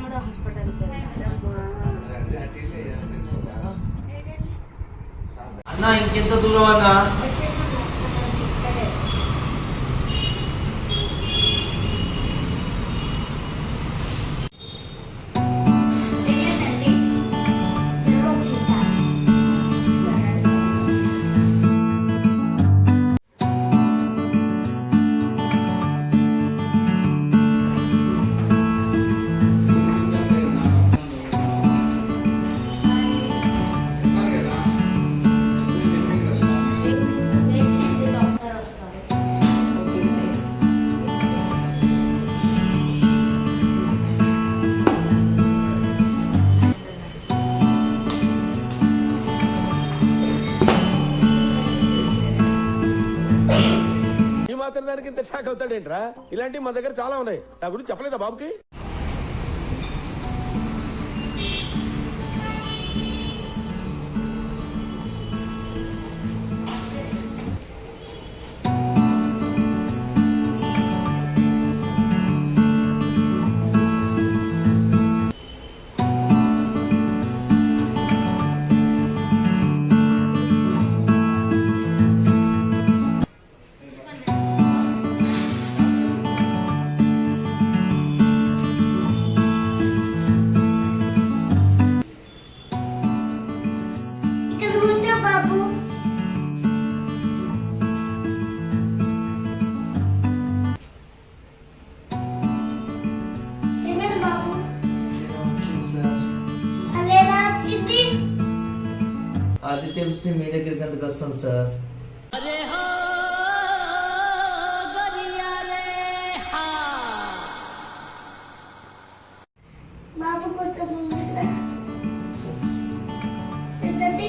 కూడా హాస్పిటల్కి అన్న ఇంకెంత దూరం అన్నా? ఈ ఇంత షాక్ అవుతాడేంట్రా? ఇలాంటివి మా దగ్గర చాలా ఉన్నాయి. నా గురించి చెప్పలేదా బాబుకి? బాబు. అది తెలిసి మీ దగ్గరికి ఎందుకు వస్తాను సార్? బాబు కొంచెం ముందుకు రా. సిద్ధతి?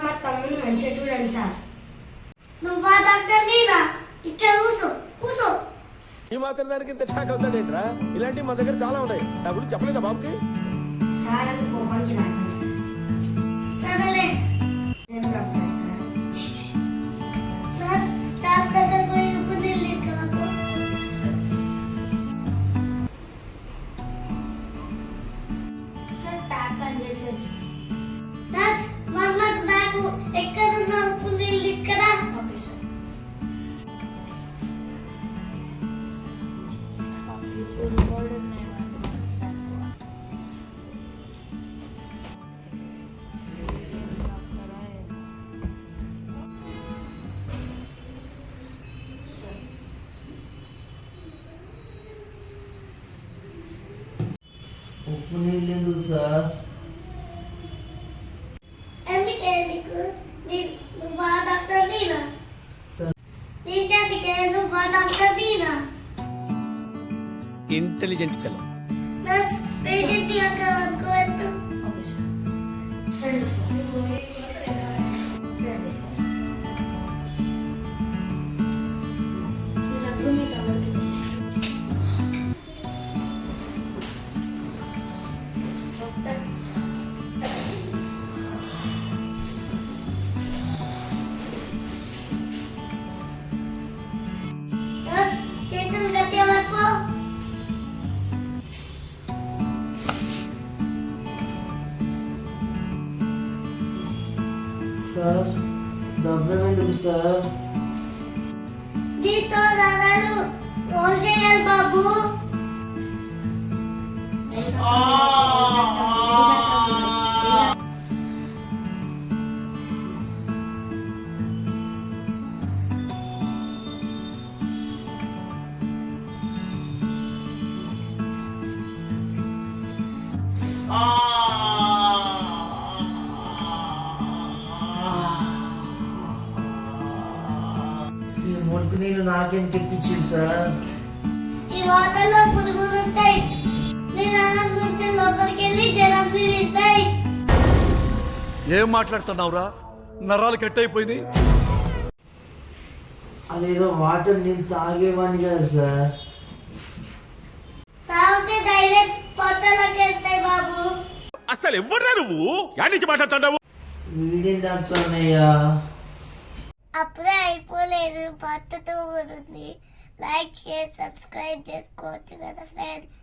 మా తమ్ముని మంచిగా చూడండి సార్. నువ్వా డాక్టర్ నీరా ఇక్కడ కూసో కూసో. ఈ మాత్రం దానికి ఇంత షాక్ అవుతాడేంట్రా? ఇలాంటివి మా దగ్గర చాలా ఉన్నాయి. నా గురించి చెప్పలేదా బాబుకి? సార్ అని కోపానికి రాకండి ఉప్పు నీళ్ళు ఎందుకు సార్. Intelligent fellow. పేషెంట్ యొక్క సార్ డబ్బులు ఎందుకు సార్ దీంతో నరాలు రోల్ చేయాలి బాబు ఈ నీళ్ళు నాకెందుకు ఎక్కించింది సార్? ఈ వాటర్లో పురుగులు ఉంటాయి. నేను అన్నం నుంచి లోపలికి వెళ్ళి జనాన్ని వింటాయి ఏం మాట్లాడుతున్నావురా? నరాలు కట్ అయిపోయినాయి అదేదో వాటర్ నేను తాగేవాడిని కదా సార్. తాగితే డైరెక్ట్ పొట్టలోకి వెళ్తాయి బాబు. అసలు ఎవడ్రా నువ్వు? యాడ్ నుంచి మాట్లాడుతున్నావు? వీడిని డాక్టర్నయ్యా అప్పుడే అయిపోలేదు పట్టుతూ ఉంటుంది. లైక్ షేర్ సబ్స్క్రైబ్ చేసుకోవచ్చు కదా ఫ్రెండ్స్